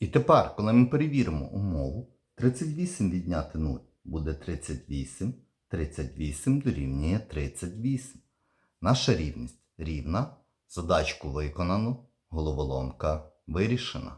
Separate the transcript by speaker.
Speaker 1: І тепер, коли ми перевіримо умову, 38 відняти 0 буде 38, 38 дорівнює 38. Наша рівність рівна, задачку виконано, головоломка вирішена.